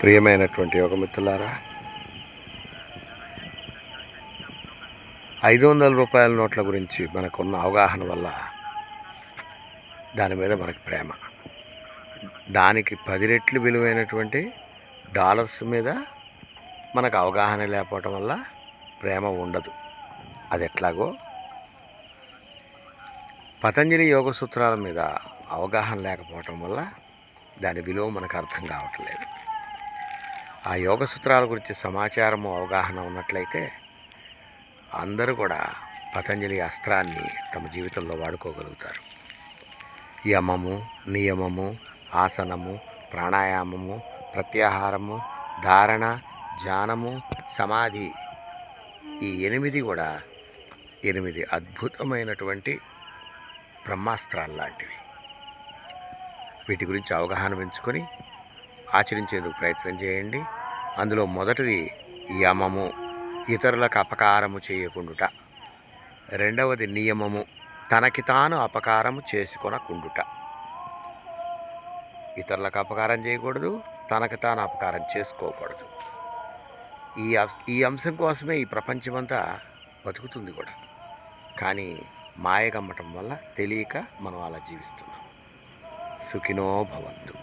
ప్రియమైనటువంటి యోగమిత్రులారా ఐదు వందల రూపాయల నోట్ల గురించి మనకున్న అవగాహన వల్ల దాని మీద మనకి ప్రేమ. దానికి పది రెట్లు విలువైనటువంటి డాలర్స్ మీద మనకు అవగాహన లేకపోవటం వల్ల ప్రేమ ఉండదు. అది ఎట్లాగో పతంజలి యోగ సూత్రాల మీద అవగాహన లేకపోవటం వల్ల దాని విలువ మనకు అర్థం కావట్లేదు. ఆ యోగ సూత్రాల గురించి సమాచారము అవగాహన ఉన్నట్లయితే అందరూ కూడా పతంజలి అస్త్రాన్ని తమ జీవితంలో వాడుకోగలుగుతారు. యమము నియమము ఆసనము ప్రాణాయామము ప్రత్యాహారము ధారణ ధ్యానము సమాధి ఈ ఎనిమిది కూడా ఎనిమిది అద్భుతమైనటువంటి బ్రహ్మాస్త్రాలు లాంటివి. వీటి గురించి అవగాహన పెంచుకొని ఆచరించేందుకు ప్రయత్నం చేయండి. అందులో మొదటిది యమము ఇతరులకు అపకారము చేయకుండుట. రెండవది నియమము తనకి తాను అపకారము చేసుకొనకుండుట. ఇతరులకు అపకారం చేయకూడదు తనకు తాను అపకారం చేసుకోకూడదు. ఈ ఈ అంశం కోసమే ఈ ప్రపంచమంతా బతుకుతుంది కూడా. కానీ మాయగమ్మటం వల్ల తెలియక మనం అలా జీవిస్తున్నాం. సుఖినో భవంతు.